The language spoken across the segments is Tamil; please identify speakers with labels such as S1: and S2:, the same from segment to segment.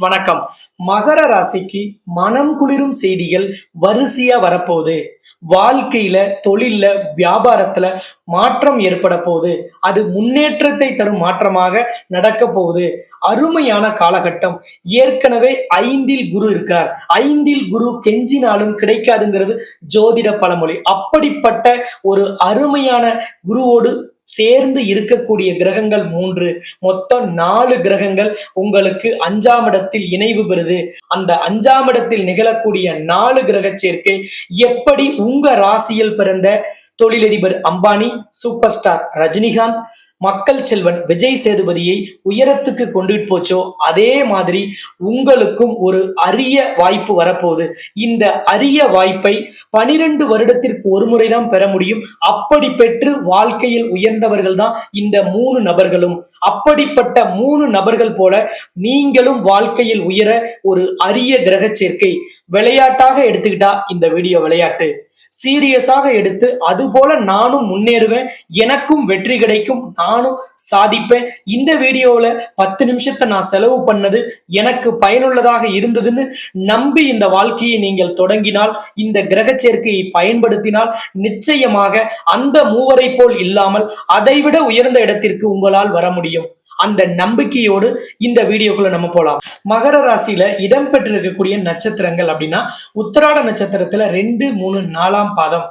S1: வணக்கம். மகர ராசிக்கு மனம் குளிரும் செய்திகள் வரிசையா வரப்போகுது. வாழ்க்கையில தொழில்ல வியாபாரத்துல மாற்றம் ஏற்பட போகுது. அது முன்னேற்றத்தை தரும் மாற்றமாக நடக்க போகுது. அருமையான காலகட்டம். ஏற்கனவே ஐந்தில் குரு இருக்கார். ஐந்தில் குரு கெஞ்சினாலும் கிடைக்காதுங்கிறது ஜோதிட பழமொழி. அப்படிப்பட்ட ஒரு அருமையான குருவோடு சேர்ந்து இருக்கக்கூடிய கிரகங்கள் மூன்று. மொத்தம் நாலு கிரகங்கள் உங்களுக்கு அஞ்சாம் இடத்தில் இணைவு பெறுது. அந்த அஞ்சாம் இடத்தில் நிகழக்கூடிய நாலு கிரக சேர்க்கை எப்படி உங்க ராசியில் பிறந்த? தொழிலதிபர் அம்பானி சூப்பர் ஸ்டார் ரஜினிகாந்த் மக்கள் செல்வன் விஜய் சேதுபதியை உயரத்துக்கு கொண்டுட்டு போச்சோ அதே மாதிரி உங்களுக்கும் ஒரு அரிய வாய்ப்பு வரப்போகுது. இந்த அரிய வாய்ப்பை பனிரெண்டு வருடத்திற்கு ஒரு முறைதான் பெற முடியும். அப்படி பெற்று வாழ்க்கையில் உயர்ந்தவர்கள் தான் இந்த மூணு நபர்களும். அப்படிப்பட்ட மூணு நபர்கள் போல நீங்களும் வாழ்க்கையில் உயர ஒரு அரிய கிரக சேர்க்கை. விளையாட்டாக எடுத்துக்கிட்டா இந்த வீடியோ விளையாட்டு. சீரியஸாக எடுத்து அது போல நானும் முன்னேறுவேன் எனக்கும் வெற்றி கிடைக்கும் நானும் சாதிப்பேன். இந்த வீடியோவில் பத்து நிமிஷத்தை நான் செலவு பண்ணது எனக்கு பயனுள்ளதாக இருந்ததுன்னு நம்பி இந்த வாழ்க்கையை நீங்கள் தொடங்கினால் இந்த கிரக சேர்க்கையை பயன்படுத்தினால் நிச்சயமாக அந்த மூவரை போல் இல்லாமல் அதைவிட உயர்ந்த இடத்திற்கு உங்களால் வர முடியும். அந்த நம்பிக்கையோடு இந்த வீடியோக்குள்ள நம்ம போலாம். மகர ராசியில இடம்பெற்றிருக்கக்கூடிய நட்சத்திரங்கள் அப்படின்னா உத்தராட நட்சத்திரத்துல ரெண்டு மூணு நாலாம் பாதம்.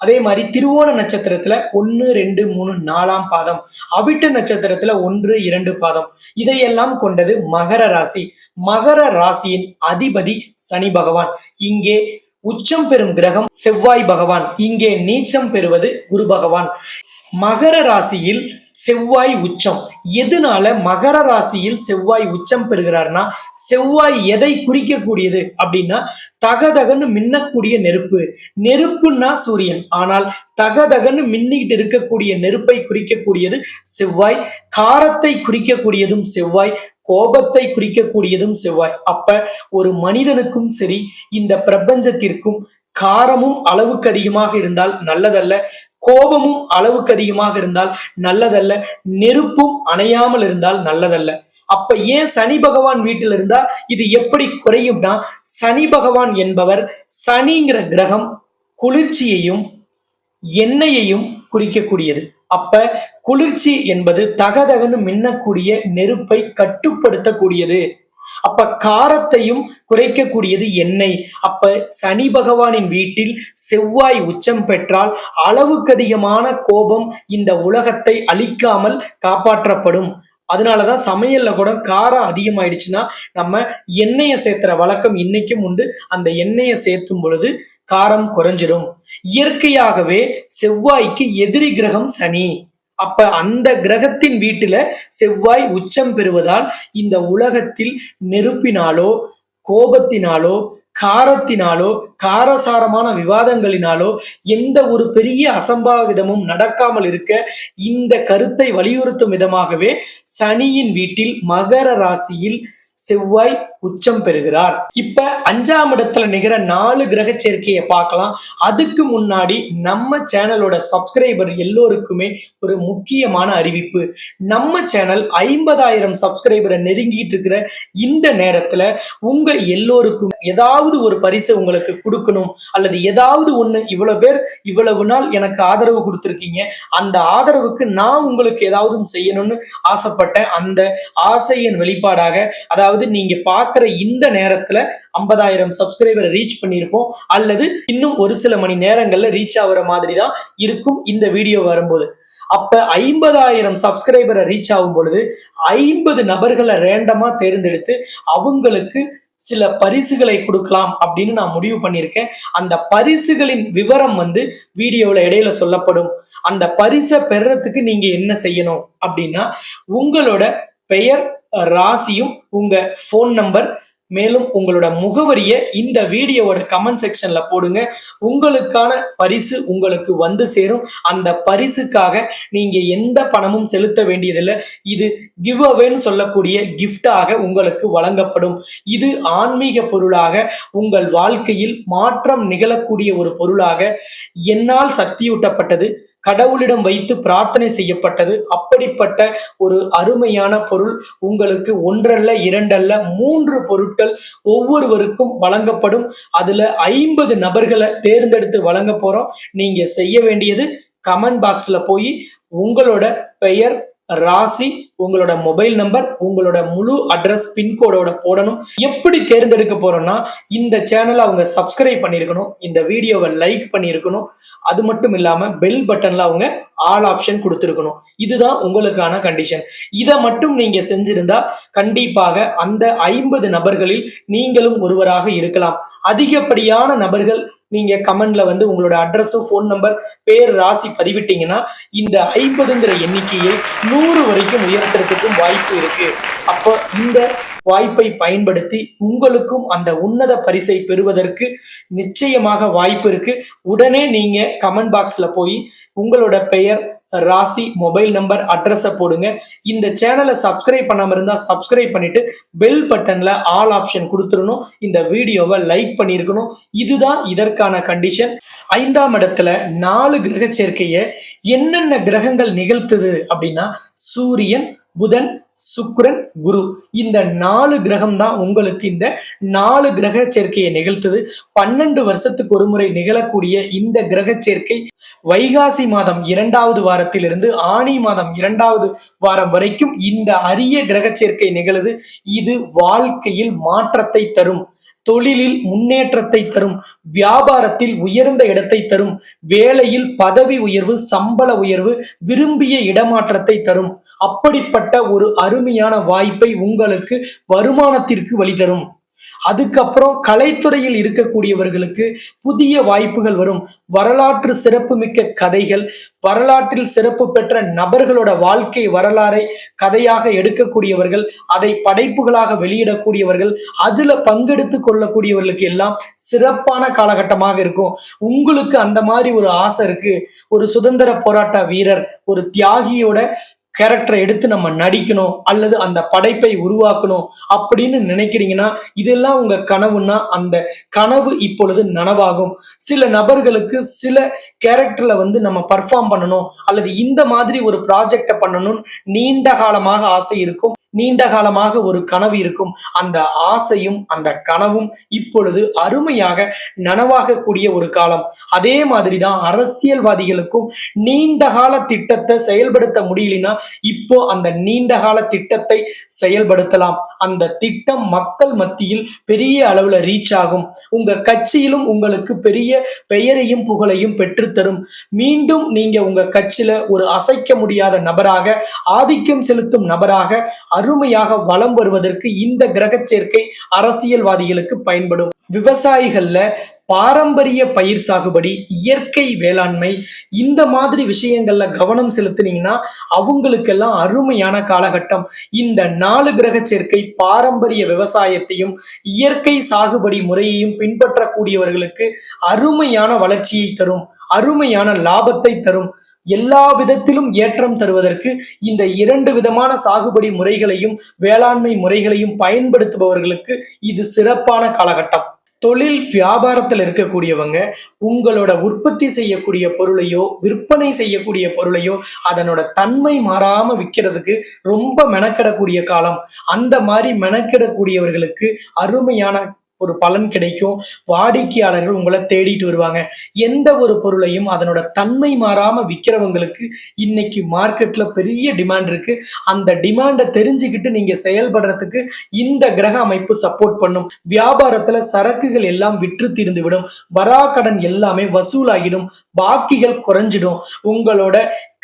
S1: அதே மாதிரி திருவோண நட்சத்திரத்துல ஒன்னு ரெண்டு மூணு நாலாம் பாதம். அவிட்ட நட்சத்திரத்துல ஒன்று இரண்டு பாதம். இதையெல்லாம் கொண்டது மகர ராசி. மகர ராசியின் அதிபதி சனி பகவான். இங்கே உச்சம் பெறும் கிரகம் செவ்வாய் பகவான். இங்கே நீச்சம் பெறுவது குரு பகவான். மகர ராசியில் செவ்வாய் உச்சம். எதனால மகர ராசியில் செவ்வாய் உச்சம் பெறுகிறார்னா செவ்வாய் எதை குறிக்கக்கூடியது அப்படின்னா தகதகன்னு மின்னக்கூடிய நெருப்பு. நெருப்புன்னா சூரியன். ஆனால் தகதகன்னு மின்னிட்டு இருக்கக்கூடிய நெருப்பை குறிக்கக்கூடியது செவ்வாய். காரத்தை குறிக்கக்கூடியதும் செவ்வாய். கோபத்தை குறிக்கக்கூடியதும் செவ்வாய். அப்ப ஒரு மனிதனுக்கும் சரி இந்த பிரபஞ்சத்திற்கும் காரமும் அளவுக்கு அதிகமாக இருந்தால் நல்லதல்ல. கோபமும் அளவுக்கு அதிகமாக இருந்தால் நல்லதல்ல நெருப்பும் அணையாமல் இருந்தால் நல்லதல்ல. அப்ப ஏன் சனி பகவான் வீட்டில் இருந்தா இது எப்படி குறையும்னா சனி பகவான் என்பவர் சனிங்கிற கிரகம் குளிர்ச்சியையும் எண்ணெயையும் குறிக்கக்கூடியது. அப்ப குளிர்ச்சி என்பது தகதகன்னு மின்னக்கூடிய நெருப்பை கட்டுப்படுத்தக்கூடியது. அப்ப காரத்தையும் குறைக்கக்கூடியது எண்ணெய். அப்ப சனி பகவானின் வீட்டில் செவ்வாய் உச்சம் பெற்றால் அளவுக்கு அதிகமான கோபம் இந்த உலகத்தை அழிக்காமல் காப்பாற்றப்படும். அதனாலதான் சமையல்ல கூட காரம் அதிகமாயிடுச்சுன்னா நம்ம எண்ணெயை சேர்த்துற வழக்கம் இன்னைக்கும் உண்டு. அந்த எண்ணெயை சேர்த்தும் பொழுது காரம் குறைஞ்சிடும் இயற்கையாகவே செவ்வாய்க்கு எதிரி கிரகம் சனி. அப்ப அந்த கிரகத்தின் வீட்டுல செவ்வாய் உச்சம் பெறுவதால் இந்த உலகத்தில் நெருப்பினாலோ கோபத்தினாலோ காரத்தினாலோ காரசாரமான விவாதங்களினாலோ எந்த ஒரு பெரிய அசம்பாவிதமும் நடக்காமல் இருக்க இந்த கருத்தை வலியுறுத்தும் விதமாகவே சனியின் வீட்டில் மகர ராசியில் செவ்வாய் உச்சம் பெறுகிறார். இப்ப அஞ்சாம் இடத்துல நிகர நாலு கிரக சேர்க்கையை பார்க்கலாம். அதுக்கு முன்னாடி நம்ம சேனலோட சப்ஸ்கிரைபர் எல்லோருக்குமே ஒரு முக்கியமான அறிவிப்பு. நம்ம சேனல் ஐம்பதாயிரம் சப்ஸ்கிரைபரை நெருங்கிட்டு இருக்கிற இந்த நேரத்துல உங்க எல்லோருக்கும் ஏதாவது ஒரு பரிசு உங்களுக்கு கொடுக்கணும். அல்லது ஏதாவது ஒண்ணு இவ்வளவு பேர் இவ்வளவு நாள் எனக்கு ஆதரவு கொடுத்துருக்கீங்க. அந்த ஆதரவுக்கு நான் உங்களுக்கு ஏதாவது செய்யணும்னு ஆசைப்பட்டேன் அந்த ஆசையின் வெளிப்பாடாக அதாவது நீங்க பார்க்குற இந்த நேரத்துல ஐம்பதாயிரம் சப்ஸ்கிரைபரை ரீச் பண்ணியிருப்போம். அல்லது இன்னும் ஒரு சில மணி நேரங்கள்ல ரீச் ஆகுற மாதிரி தான் இருக்கும் இந்த வீடியோ வரும்போது. அப்ப ஐம்பதாயிரம் சப்ஸ்கிரைபரை ரீச் ஆகும் பொழுது ஐம்பது நபர்களை ரேண்டமா தேர்ந்தெடுத்து அவங்களுக்கு சில பரிசுகளை கொடுக்கலாம் அப்படின்னு நான் முடிவு பண்ணியிருக்கேன். அந்த பரிசுகளின் விவரம் வந்து வீடியோவில் இடையில சொல்லப்படும். அந்த பரிசை பெறத்துக்கு நீங்க என்ன செய்யணும் அப்படின்னா உங்களோட பெயர் ராசியும் உங்க ஃபோன் நம்பர் மேலும் உங்களோட முகவரியை இந்த வீடியோவோட கமெண்ட் செக்ஷன்ல போடுங்க. உங்களுக்கான பரிசு உங்களுக்கு வந்து சேரும். அந்த பரிசுக்காக நீங்க எந்த பணமும் செலுத்த வேண்டியதில்லை. இது கிவ் அவேன்னு சொல்லக்கூடிய கிஃப்டாக உங்களுக்கு வழங்கப்படும். இது ஆன்மீக பொருளாக உங்கள் வாழ்க்கையில் மாற்றம் நிகழக்கூடிய ஒரு பொருளாக என்னால் சக்தியூட்டப்பட்டது. கடவுளிடம் வைத்து பிரார்த்தனை செய்யப்பட்டது. அப்படிப்பட்ட ஒரு அருமையான பொருள் உங்களுக்கு ஒன்றல்ல இரண்டல்ல மூன்று பொருட்கள் ஒவ்வொருவருக்கும் வழங்கப்படும். அதுல ஐம்பது நபர்களை தேர்ந்தெடுத்து வழங்க போறோம். நீங்க செய்ய வேண்டியது கமெண்ட் பாக்ஸ்ல போய் உங்களோட பெயர் ராசி உங்களோட மொபைல் நம்பர் உங்களோட முழு அட்ரஸ் பின்கோடோட போடணும். எப்படி தேர்ந்தெடுக்க போறோம்னா இந்த சேனலை அவங்க சப்ஸ்கிரைப் பண்ணியிருக்கணும் இந்த வீடியோவை லைக் பண்ணியிருக்கணும். அது மட்டும் இல்லாம பெல் பட்டன்ல அவங்க ஆல் ஆப்ஷன் கொடுத்துருக்கணும். இதுதான் உங்களுக்கான கண்டிஷன் இதை மட்டும் நீங்க செஞ்சிருந்தா கண்டிப்பாக அந்த ஐம்பது நபர்களில் நீங்களும் ஒருவராக இருக்கலாம். அதிகப்படியான நபர்கள் நீங்க கமெண்ட்ல வந்து உங்களோட அட்ரஸும் ஃபோன் நம்பர் பேர் ராசி பதிவிட்டீங்கன்னா இந்த ஐம்பதுங்கிற எண்ணிக்கையை நூறு வரைக்கும் உயர்த்துறதுக்கும் வாய்ப்பு இருக்கு. அப்போ இந்த வாய்ப்பை பயன்படுத்தி உங்களுக்கும் அந்த உன்னத பரிசை பெறுவதற்கு நிச்சயமாக வாய்ப்பு இருக்கு. உடனே நீங்க கமெண்ட் பாக்ஸ்ல போய் உங்களோட பெயர் ராசி மொபைல் நம்பர் அட்ரஸை போடுங்க. இந்த சேனலை சப்ஸ்கிரைப் பண்ணாமல் இருந்தால் சப்ஸ்கிரைப் பண்ணிட்டு பெல் பட்டனில் ஆல் ஆப்ஷன் கொடுத்துடணும். இந்த வீடியோவை லைக் பண்ணியிருக்கணும். இதுதான் இதற்கான கண்டிஷன் ஐந்தாம் இடத்துல நாலு கிரக சேர்க்கையை என்னென்ன கிரகங்கள் நிகழ்த்துது அப்படின்னா சூரியன் புதன் சுக்ரன் குரு. இந்த நாலு கிரகம் தான் உங்களுக்கு இந்த நாலு கிரக சேர்க்கையை நிகழ்த்துது. பன்னெண்டு வருஷத்துக்கு ஒரு முறை நிகழக்கூடிய இந்த கிரக சேர்க்கை வைகாசி மாதம் இரண்டாவது வாரத்திலிருந்து ஆனி மாதம் இரண்டாவது வாரம் வரைக்கும் இந்த அரிய கிரக சேர்க்கை நிகழுது. இது வாழ்க்கையில் மாற்றத்தை தரும் தொழிலில் முன்னேற்றத்தை தரும் வியாபாரத்தில் உயர்ந்த இடத்தை தரும் வேலையில் பதவி உயர்வு சம்பள உயர்வு விரும்பிய இடமாற்றத்தை தரும். அப்படிப்பட்ட ஒரு அருமையான வாய்ப்பை உங்களுக்கு வருமானத்திற்கு வழி தரும். அதுக்கப்புறம் கலைத்துறையில் இருக்கக்கூடியவர்களுக்கு புதிய வாய்ப்புகள் வரும். வரலாற்று சிறப்புமிக்க கதைகள் வரலாற்றில் சிறப்பு பெற்ற நபர்களோட வாழ்க்கை வரலாறை கதையாக எடுக்கக்கூடியவர்கள் அதை படைப்புகளாக வெளியிடக்கூடியவர்கள் அதுல பங்கெடுத்து கொள்ளக்கூடியவர்களுக்கு எல்லாம் சிறப்பான காலகட்டமாக இருக்கும். உங்களுக்கு அந்த மாதிரி ஒரு ஆசை இருக்கு. ஒரு சுதந்திர போராட்ட வீரர் ஒரு தியாகியோட கேரக்டரை எடுத்து நம்ம நடிக்கணும் அல்லது அந்த படைப்பை உருவாக்கணும் அப்படின்னு நினைக்கிறீங்கன்னா இதெல்லாம் உங்க கனவுன்னா அந்த கனவு இப்பொழுது நனவாகும். சில நபர்களுக்கு சில கேரக்டர்ல வந்து நம்ம பர்ஃபார்ம் பண்ணணும் அல்லது இந்த மாதிரி ஒரு ப்ராஜெக்டை பண்ணணும் நீண்ட காலமாக ஆசை இருக்கும். நீண்ட காலமாக ஒரு கனவு இருக்கும். அந்த ஆசையும் அந்த கனவும் இப்பொழுது அருமையாக நனவாகக்கூடிய ஒரு காலம். அதே மாதிரி தான் அரசியல்வாதிகளுக்கும் நீண்ட கால திட்டத்தை செயல்படுத்த முடியலனா இப்போ அந்த நீண்ட கால திட்டத்தை செயல்படுத்தலாம். அந்த திட்டம் மக்கள் மத்தியில் பெரிய அளவுல ரீச் ஆகும். உங்க கட்சியிலும் உங்களுக்கு பெரிய பெயரையும் புகழையும் பெற்றுத்தரும். மீண்டும் நீங்க உங்க கட்சியில ஒரு அசைக்க முடியாத நபராக ஆதிக்கம் செலுத்தும் நபராக அருமையாக வலம் வருவதற்கு இந்த கிரக சேர்க்கை அரசியல்வாதிகளுக்கு பயன்படும். விவசாயிகள்ல பாரம்பரிய பயிர் சாகுபடி இயற்கை வேளாண்மை இந்த மாதிரி விஷயங்கள்ல கவனம் செலுத்துனீங்கன்னா அவங்களுக்கெல்லாம் அருமையான காலகட்டம். இந்த நாலு கிரக சேர்க்கை பாரம்பரிய விவசாயத்தையும் இயற்கை சாகுபடி முறையையும் பின்பற்றக்கூடியவர்களுக்கு அருமையான வளர்ச்சியை தரும் அருமையான லாபத்தை தரும். எல்லா விதத்திலும் ஏற்றம் தருவதற்கு இந்த இரண்டு விதமான சாகுபடி முறைகளையும் வேளாண்மை முறைகளையும் பயன்படுத்துபவர்களுக்கு இது சிறப்பான காலகட்டம். தொழில் வியாபாரத்தில் இருக்கக்கூடியவங்க உங்களோட உற்பத்தி செய்யக்கூடிய பொருளையோ விற்பனை செய்யக்கூடிய பொருளையோ அதனோட தன்மை மாறாம விற்கிறதுக்கு ரொம்ப மெனக்கிடக்கூடிய காலம். அந்த மாதிரி மெனக்கிடக்கூடியவர்களுக்கு அருமையான ஒரு பலன் கிடைக்கும். வாடிக்கையாளர்கள் உங்களை தேடிட்டு வருவாங்க. எந்த ஒரு பொருளையும் அதனோட தன்மை மாறாம விற்கிறவங்களுக்கு இன்னைக்கு மார்க்கெட்ல பெரிய டிமாண்ட் இருக்கு. அந்த டிமாண்டை தெரிஞ்சுக்கிட்டு நீங்க செயல்படுறதுக்கு இந்த கிரக அமைப்பு சப்போர்ட் பண்ணும். வியாபாரத்துல சரக்குகள் எல்லாம் விற்று தீர்ந்து விடும் வராக்கடன் எல்லாமே வசூலாகிடும். பாக்கிகள் குறைஞ்சிடும். உங்களோட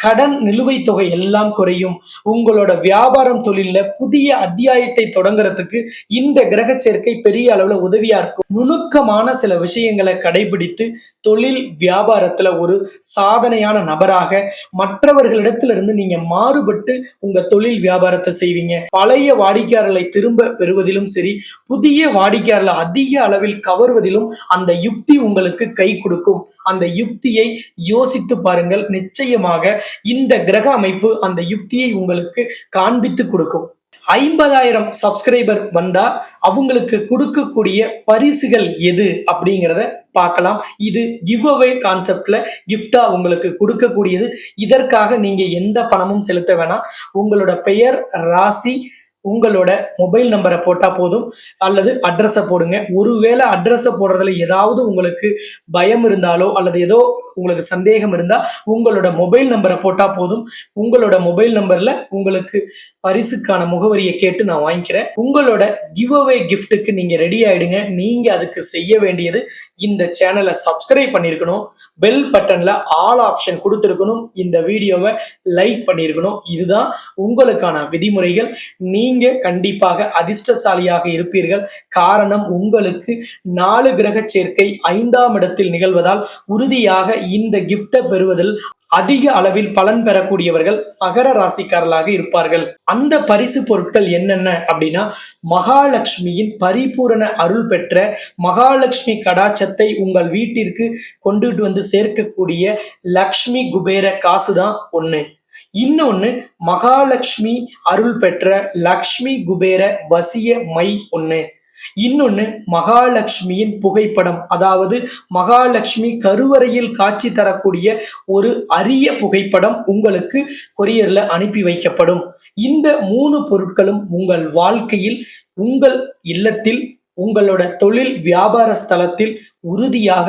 S1: கடன் நிலுவைத் தொகை எல்லாம் குறையும். உங்களோட வியாபாரம் தொழில்ல புதிய அத்தியாயத்தை தொடங்குறதுக்கு இந்த கிரக சேர்க்கை பெரிய அளவுல உதவியா இருக்கும். நுணுக்கமான சில விஷயங்களை கடைபிடித்து தொழில் வியாபாரத்துல ஒரு சாதனையான நபராக மற்றவர்களிடத்துல இருந்து நீங்க மாறுபட்டு உங்க தொழில் வியாபாரத்தை செய்வீங்க. பழைய வாடிக்கையாளர்களை திரும்ப பெறுவதிலும் சரி புதிய வாடிக்கையாளர்களை அதிக அளவில் கவர்வதிலும் அந்த யுக்தி உங்களுக்கு கை கொடுக்கும். அந்த யுக்தியை யோசித்து பாருங்கள். நிச்சயமாக இந்த கிரக அமைப்பு அந்த யுக்தியை உங்களுக்கு காண்பித்து கொடுக்கும். ஐம்பதாயிரம் சப்ஸ்கிரைபர் வந்தா அவங்களுக்கு கொடுக்கக்கூடிய பரிசுகள் எது அப்படிங்கிறத பார்க்கலாம். இது கிவ் அவே கான்செப்ட்ல கிஃப்டா உங்களுக்கு கொடுக்கக்கூடியது. இதற்காக நீங்க எந்த பணமும் செலுத்த வேணாம். உங்களோட பெயர் ராசி உங்களோட மொபைல் நம்பரை போட்டால் போதும். அல்லது அட்ரஸை போடுங்க. ஒருவேளை அட்ரஸை போடுறதுல ஏதாவது உங்களுக்கு பயம் இருந்தாலோ அல்லது ஏதோ உங்களுக்கு சந்தேகம் இருந்தால் உங்களோட மொபைல் நம்பரை போட்டால் போதும். உங்களோட மொபைல் நம்பரில் உங்களுக்கு பரிசுக்கான முகவரியை கேட்டு நான் வாங்கிக்கிறேன். உங்களோட கிவ் அவே கிஃப்ட்டுக்கு நீங்க ரெடி ஆயிடுங்க. நீங்க அதுக்கு செய்ய வேண்டியது இந்த சேனலை சப்ஸ்கிரைப் பண்ணியிருக்கணும். பெல் பட்டன்ல ஆல் ஆப்ஷன் கொடுத்துருக்கணும். இந்த வீடியோவை லைக் பண்ணியிருக்கணும். இதுதான் உங்களுக்கான விதிமுறைகள். நீங்க கண்டிப்பாக அதிர்ஷ்டசாலியாக இருப்பீர்கள். காரணம் உங்களுக்கு நாலு கிரக சேர்க்கை ஐந்தாம் இடத்தில் நிகழ்வதால் உறுதியாக இந்த கிஃப்டை பெறுவதில் அதிக அளவில் பலன் பெறக்கூடியவர்கள் மகர ராசிக்காரர்களாக இருப்பார்கள். அந்த பரிசு பொருட்கள் என்னென்ன அப்படின்னா மகாலட்சுமியின் பரிபூரண அருள் பெற்ற மகாலட்சுமி கடாச்சத்தை உங்கள் வீட்டிற்கு கொண்டுட்டு வந்து சேர்க்கக்கூடிய லக்ஷ்மி குபேர காசு தான் ஒண்ணு. இன்னொன்னு மகாலட்சுமி அருள் பெற்ற லக்ஷ்மி குபேர வசிய மை ஒன்று இன்னொன்னு மகாலட்சுமியின் புகைப்படம். அதாவது மகாலட்சுமி கருவறையில் காட்சி தரக்கூடிய ஒரு அரிய புகைப்படம் உங்களுக்கு கொரியர்ல அனுப்பி வைக்கப்படும். இந்த மூணு பொருட்களும் உங்கள் வாழ்க்கையில் உங்கள் இல்லத்தில் உங்களோட தொழில் வியாபார ஸ்தலத்தில் உறுதியாக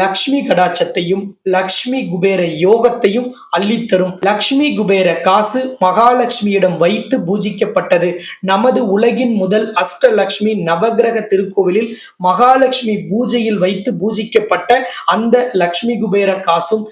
S1: லக்ஷ்மி கடாட்சத்தையும் லக்ஷ்மி குபேர யோகத்தையும் அள்ளித்தரும். லக்ஷ்மி குபேர காசு மகாலட்சுமியிடம் வைத்து பூஜிக்கப்பட்டது. நமது உலகின் முதல் அஷ்டலக்ஷ்மி நவகிரக திருக்கோவிலில் மகாலட்சுமி பூஜையில் வைத்து பூஜிக்கப்பட்ட அந்த லக்ஷ்மி குபேர காசும்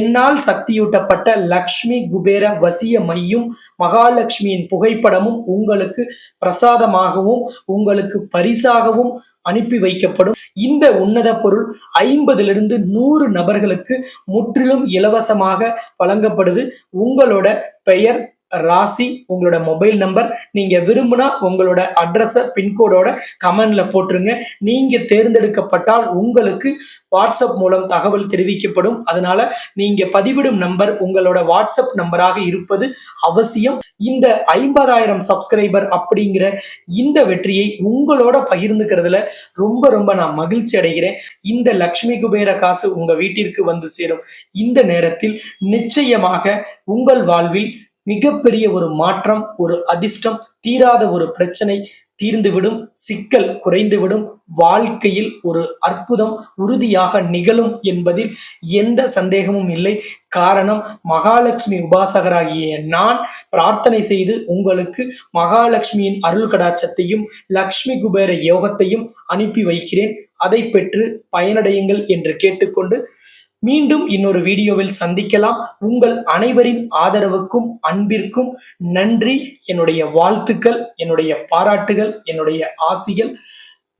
S1: என்னால் சக்தியூட்டப்பட்ட லக்ஷ்மி குபேர வசிய மையும் மகாலட்சுமியின் புகைப்படமும் உங்களுக்கு பிரசாதமாகவும் உங்களுக்கு பரிசாகவும் அனுப்பி வைக்கப்படும் இந்த உன்னத பொருள் ஐம்பதிலிருந்து நூறு நபர்களுக்கு முற்றிலும் இலவசமாக வழங்கப்படுது. உங்களோட பெயர் ராசி உங்களோட மொபைல் நம்பர் நீங்க விரும்பினா உங்களோட அட்ரஸை பின்கோடோட கமெண்ட்ல போட்டுருங்க. நீங்க தேர்ந்தெடுக்கப்பட்டால் உங்களுக்கு வாட்ஸ்அப் மூலம் தகவல் தெரிவிக்கப்படும். அதனால நீங்க பதிவிடும் நம்பர் உங்களோட வாட்ஸ்அப் நம்பராக இருப்பது அவசியம். இந்த ஐம்பதாயிரம் சப்ஸ்கிரைபர் அப்படிங்கிற இந்த வெற்றியை உங்களோட பகிர்ந்துக்கிறதுல ரொம்ப ரொம்ப நான் மகிழ்ச்சி அடைகிறேன். இந்த லக்ஷ்மி குபேர காசு உங்க வீட்டிற்கு வந்து சேரும். இந்த நேரத்தில் நிச்சயமாக உங்கள் வாழ்வில் மிகப்பெரிய ஒரு மாற்றம் ஒரு அதிர்ஷ்டம் தீராத ஒரு பிரச்சனை தீர்ந்துவிடும் சிக்கல் குறைந்துவிடும் வாழ்க்கையில் ஒரு அற்புதம் உறுதியாக நிகழும் என்பதில் எந்த சந்தேகமும் இல்லை. காரணம் மகாலட்சுமி உபாசகராகிய நான் பிரார்த்தனை செய்து உங்களுக்கு மகாலட்சுமியின் அருள் கடாட்சத்தையும் லக்ஷ்மி குபேர யோகத்தையும் அனுப்பி வைக்கிறேன். அதை பெற்று பயனடையுங்கள் என்று கேட்டுக்கொண்டு மீண்டும் இன்னொரு வீடியோவில் சந்திக்கலாம். உங்கள் அனைவரின் ஆதரவுக்கும் அன்பிற்கும் நன்றி. என்னுடைய வாழ்த்துக்கள் என்னுடைய பாராட்டுகள் என்னுடைய ஆசிகள்.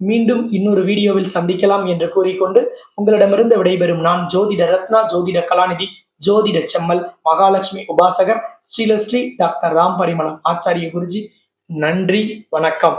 S1: மீண்டும் இன்னொரு வீடியோவில் சந்திக்கலாம் என்று கூறிக்கொண்டு உங்களிடமிருந்து விடைபெறும் நான் ஜோதிட ரத்னா ஜோதிட கலாநிதி ஜோதிட செம்மல் மகாலட்சுமி உபாசகர் ஸ்ரீலஸ்ரீ டாக்டர் ராம் பரிமளம் ஆச்சாரிய குருஜி. நன்றி வணக்கம்.